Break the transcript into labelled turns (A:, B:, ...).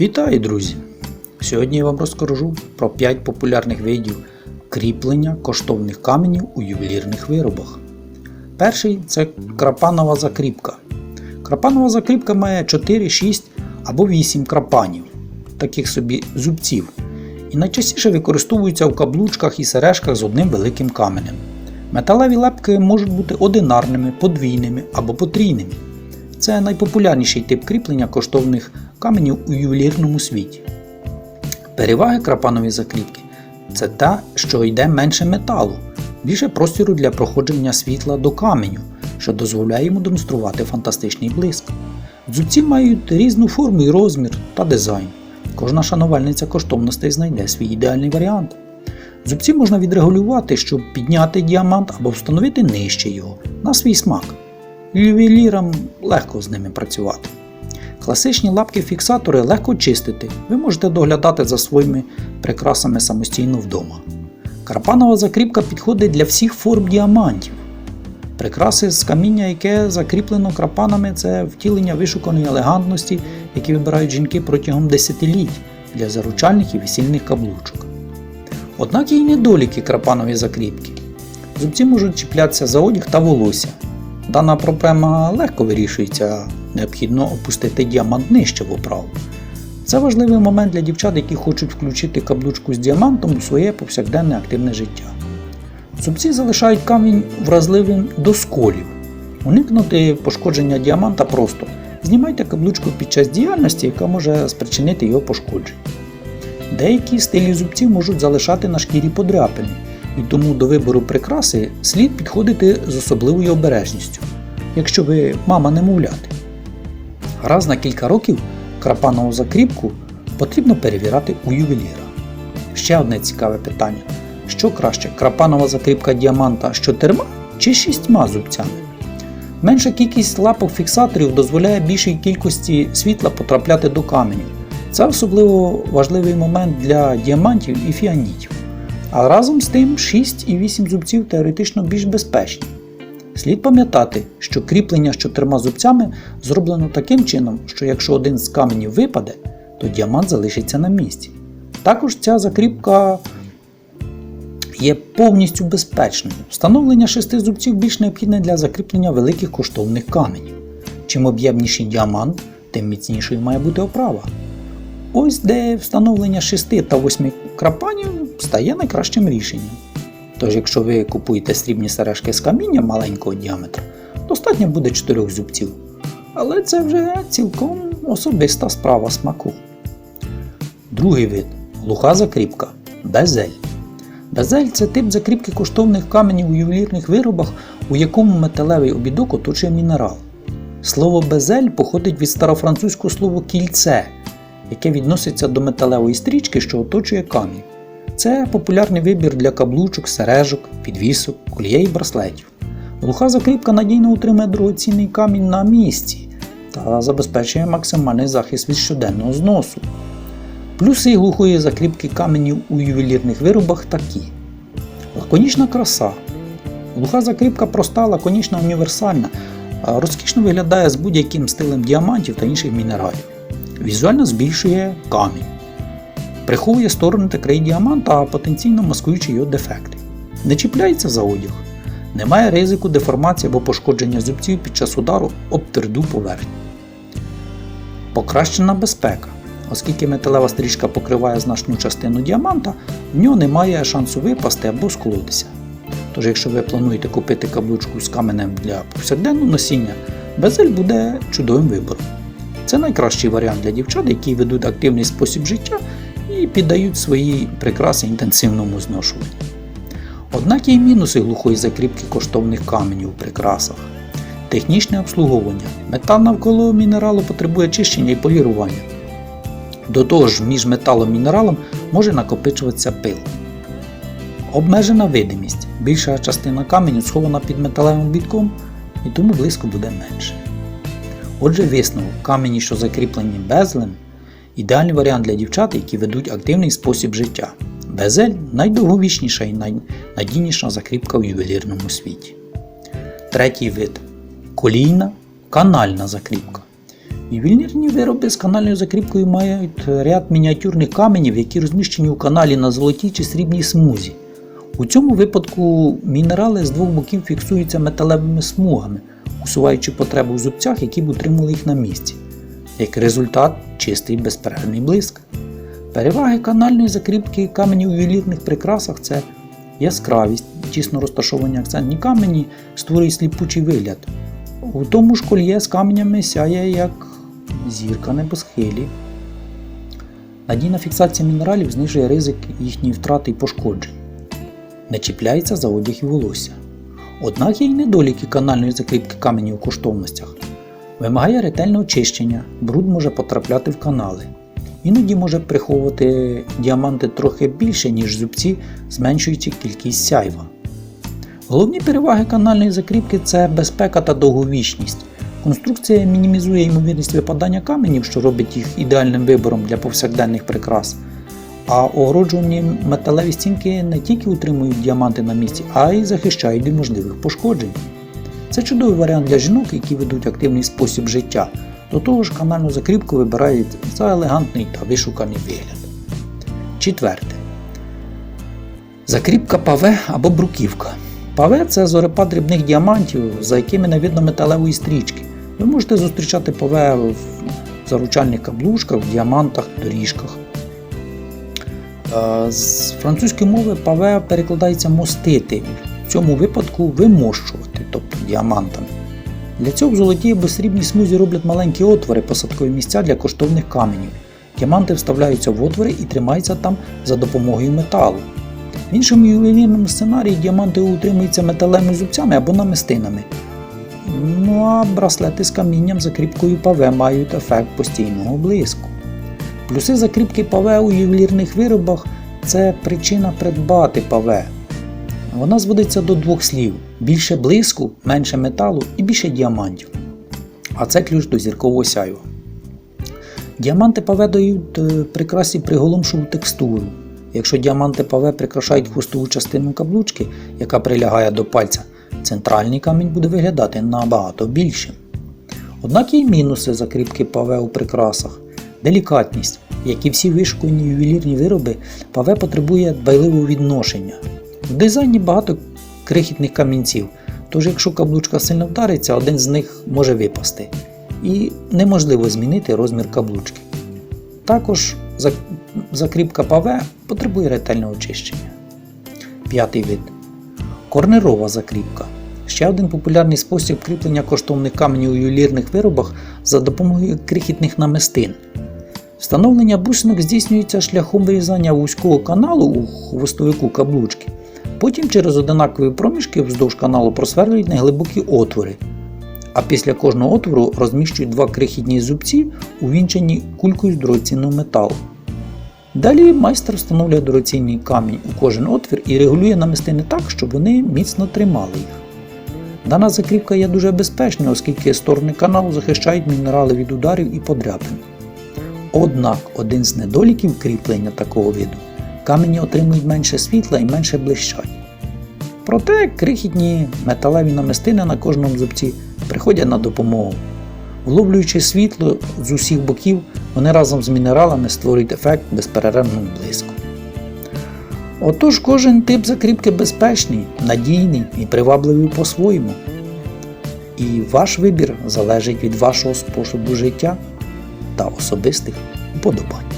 A: Вітаю, друзі! Сьогодні я вам розкажу про 5 популярних видів кріплення коштовних каменів у ювелірних виробах. Перший це крапанова закріпка. Крапанова закріпка має 4, 6 або 8 крапанів, таких собі зубців, і найчастіше використовуються в каблучках і сережках з одним великим каменем. Металеві лепки можуть бути одинарними, подвійними або потрійними. Це найпопулярніший тип кріплення коштовних каменів у ювелірному світі. Переваги крапанової закріпки це те, що йде менше металу, більше простіру для проходження світла до каменю, що дозволяє йому демонструвати фантастичний блиск. Дзубці мають різну форму і розмір та дизайн. Кожна шанувальниця коштовностей знайде свій ідеальний варіант. Зубці можна відрегулювати, щоб підняти діамант або встановити нижче його на свій смак. Ювелірам легко з ними працювати. Класичні лапки-фіксатори легко чистити, ви можете доглядати за своїми прикрасами самостійно вдома. Карпанова закріпка підходить для всіх форм діамантів. Прикраси з каміння, яке закріплено крапанами, це втілення вишуканої елегантності, які вибирають жінки протягом десятиліть для заручальних і весільних каблучок. Однак є й недоліки крапанової закріпки. Зубці можуть чіплятися за одяг та волосся. Дана проблема легко вирішується, необхідно опустити діамант нижче в оправу. Це важливий момент для дівчат, які хочуть включити каблучку з діамантом у своє повсякденне активне життя. Зубці залишають камінь вразливим до сколів. Уникнути пошкодження діаманта просто. Знімайте каблучку під час діяльності, яка може спричинити його пошкодження. Деякі стилі зубців можуть залишати на шкірі подряпини, і тому до вибору прикраси слід підходити з особливою обережністю, якщо ви мама немовляти. Раз на кілька років крапанову закріпку потрібно перевіряти у ювеліра. Ще одне цікаве питання: що краще, крапанова закріпка діаманта з чотирма чи шістьма зубцями? Менша кількість лапок фіксаторів дозволяє більшій кількості світла потрапляти до каменю. Це особливо важливий момент для діамантів і фіанітів. А разом з тим 6 і 8 зубців теоретично більш безпечні. Слід пам'ятати, що кріплення з чотирма зубцями зроблено таким чином, що якщо один з каменів випаде, то діамант залишиться на місці. Також ця закріпка є повністю безпечною. Встановлення шести зубців більш необхідне для закріплення великих коштовних каменів. Чим об'ємніший діамант, тим міцнішою має бути оправа. Ось де встановлення 6 та 8 крапанів стає найкращим рішенням. Тож, якщо ви купуєте срібні сережки з каміння маленького діаметра, достатньо буде 4 зубців. Але це вже цілком особиста справа смаку. Другий вид глуха закріпка безель. Безель це тип закріпки коштовних каменів у ювелірних виробах, у якому металевий обідок оточує мінерал. Слово безель походить від старофранцузького слова кільце, яке відноситься до металевої стрічки, що оточує камінь. Це популярний вибір для каблучок, сережок, підвісок, кольє і браслетів. Глуха закріпка надійно утримує дорогоцінний камінь на місці та забезпечує максимальний захист від щоденного зносу. Плюси глухої закріпки каменів у ювелірних виробах такі: лаконічна краса. Глуха закріпка проста, лаконічна, універсальна, розкішно виглядає з будь-яким стилем діамантів та інших мінералів. Візуально збільшує камінь. Приховує сторони та край діаманта, потенційно маскуючи його дефекти. Не чіпляється за одяг. Немає ризику деформації або пошкодження зубців під час удару об тверду поверхню. Покращена безпека. Оскільки металева стрічка покриває значну частину діаманта, в нього немає шансу випасти або сколотися. Тож, якщо ви плануєте купити каблучку з каменем для повсякденного носіння, безель буде чудовим вибором. Це найкращий варіант для дівчат, які ведуть активний спосіб життя і піддають свої прикраси інтенсивному зношуванню. Однак є й мінуси глухої закріпки коштовних каменів у прикрасах. Технічне обслуговування. Метал навколо мінералу потребує чищення і полірування. До того ж, між металом і мінералом може накопичуватися пил. Обмежена видимість. Більша частина каменю схована під металевим бітком і тому близько буде менше. Отже, висновок, камені, що закріплені безлем, ідеальний варіант для дівчат, які ведуть активний спосіб життя. Безель найдовговічніша і найнадійніша закріпка в ювелірному світі. Третій вид колійна канальна закріпка. Ювелірні вироби з канальною закріпкою мають ряд мініатюрних каменів, які розміщені у каналі на золотій чи срібній смузі. У цьому випадку мінерали з двох боків фіксуються металевими смугами, усуваючи потребу в зубцях, які б утримували їх на місці. Як результат чистий безперервний блиск. Переваги канальної закріпки каменів у ювелірних прикрасах це яскравість, тісно розташовані акцентні камені створюють сліпучий вигляд. У тому ж кольє з каменями сяє як зірка небосхилі. Надійна фіксація мінералів знижує ризик їхньої втрати і пошкоджень. Не чіпляється за одяг і волосся. Однак є й недоліки канальної закріпки каменів у коштовностях. Вимагає ретельного очищення, бруд може потрапляти в канали. Іноді може приховувати діаманти трохи більше, ніж зубці, зменшуючи кількість сяйва. Головні переваги канальної закріпки це безпека та довговічність. Конструкція мінімізує ймовірність випадання каменів, що робить їх ідеальним вибором для повсякденних прикрас. А огороджувані металеві стінки не тільки утримують діаманти на місці, а й захищають від можливих пошкоджень. Це чудовий варіант для жінок, які ведуть активний спосіб життя. До того ж, канальну закріпку вибирають за елегантний та вишуканий вигляд. Четверте. Закріпка паве або бруківка. Паве це зорепад дрібних діамантів, за якими не видно металевої стрічки. Ви можете зустрічати паве в заручальних каблушках, в діамантах, доріжках. Е, З французької мови паве перекладається мостити, в цьому випадку вимощувати, тобто діамантами. Для цього в золотій або срібній смузі роблять маленькі отвори, посадкові місця для коштовних каменів. Діаманти вставляються в отвори і тримаються там за допомогою металу. В іншому ювелірному сценарії діаманти утримуються металевими зубцями або намистинами. Ну а браслети з камінням закріпкою паве мають ефект постійного блиску. Плюси закріпки паве у ювелірних виробах це причина придбати паве. Вона зводиться до двох слів: більше блиску, менше металу і більше діамантів. А це ключ до зіркового сяйва. Діаманти паве дають е, прикрасі приголомшову текстуру. Якщо діаманти паве прикрашають хвостову частину каблучки, яка прилягає до пальця, центральний камінь буде виглядати набагато більшим. Однак є мінуси закріпки паве у прикрасах. Делікатність, як і всі вишукані ювелірні вироби, паве потребує дбайливого відношення. В дизайні багато крихітних камінців, тож якщо каблучка сильно вдариться, один з них може випасти. І неможливо змінити розмір каблучки. Також закріпка паве потребує ретельного очищення. П'ятий вид. Корнерова закріпка. Ще один популярний спосіб кріплення коштовних каменів у ювелірних виробах за допомогою крихітних намистин. Встановлення бусинок здійснюється шляхом вирізання вузького каналу у хвостовику каблучки. Потім через одинакові проміжки вздовж каналу просверлюють неглибокі отвори. А після кожного отвору розміщують два крихітні зубці, увінчені кулькою з дорогоцінного металу. Далі майстер встановлює дорогоцінний камінь у кожен отвір і регулює намистини так, щоб вони міцно тримали їх. Дана закріпка є дуже безпечною, оскільки сторони каналу захищають мінерали від ударів і подряпин. Однак один з недоліків кріплення такого виду камені отримують менше світла і менше блищать. Проте крихітні металеві намистини на кожному зубці приходять на допомогу. Вловлюючи світло з усіх боків, вони разом з мінералами створюють ефект безперервного блиску. Отож кожен тип закріпки безпечний, надійний і привабливий по-своєму. І ваш вибір залежить від вашого способу життя та особистих уподобань.